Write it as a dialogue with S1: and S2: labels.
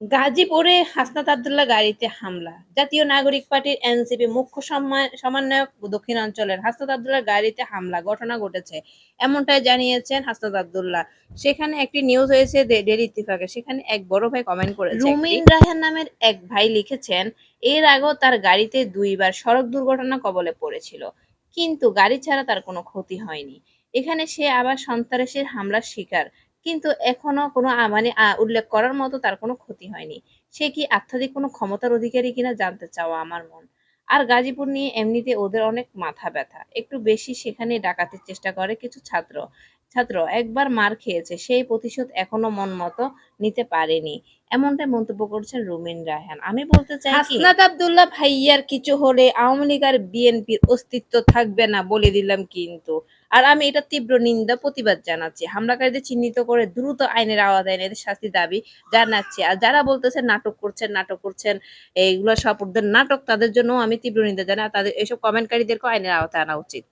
S1: গাজীপুরে হাসনাত আবদুল্লাহ গাড়িতে হামলা। জাতীয় নাগরিক পার্টির এনসিপি মুখ্য সমন্বয়ক দক্ষিণাঞ্চলের হাসনাত আবদুল্লাহ গাড়িতে হামলা ঘটনা ঘটেছে। এমনটাই জানিয়েছেন হাসনাত আবদুল্লাহ। সেখানে একটি নিউজ হয়েছে ডেলি ইত্তিফাকে সেখানে এক বড় ভাই কমেন্ট করেছে। রুমিন রায়হান নামের এক ভাই লিখেছেন এর আগেও তার গাড়িতে দুইবার সড়ক দুর্ঘটনা কবলে পড়েছিল। কিন্তু গাড়ি ছাড়া তার কোনো ক্ষতি হয়নি। এখানে সে আবার সন্ত্রাসের হামলার শিকার। কিন্তু এখনও কোনো মানে উল্লেখ করার মতো তার কোনো ক্ষতি হয়নি। সে কি আত্মাধিক কোনো ক্ষমতার অধিকারী কিনা জানতে চাওয়া আমার মন। আর গাজীপুর নিয়ে এমনিতে ওদের অনেক মাথা ব্যথা। একটু বেশি সেখানে ডাকাতির চেষ্টা করে কিছু ছাত্র। ছাত্র একবার মার খেয়েছে, সেই প্রতিশোধ এখনও মন মতো নিতে পারেনি। এমনটাই মন্তব্য করছেন রুমিন রায়হান। আমি বলতে চাই হাসনাত আব্দুল্লাহ ভাইয়ার কিছু হলে আওয়ামী লীগ আর বিএনপির অস্তিত্ব থাকবে না বলে দিলাম কিন্তু। আর আমি এটা তীব্র নিন্দা, প্রতিবাদ জানাচ্ছি। হামলাকারীদের চিহ্নিত করে দ্রুত আইনের আওয়াজ এদের শাস্তি দাবি জানাচ্ছি। আর যারা বলতেছেন নাটক করছেন নাটক করছেন, এইগুলো সব নাটক, তাদের জন্য আমি তীব্র নিন্দা জানাই। তাদের, এইসব কমেন্টকারীদেরকেও আইনের আওতায় আনা উচিত।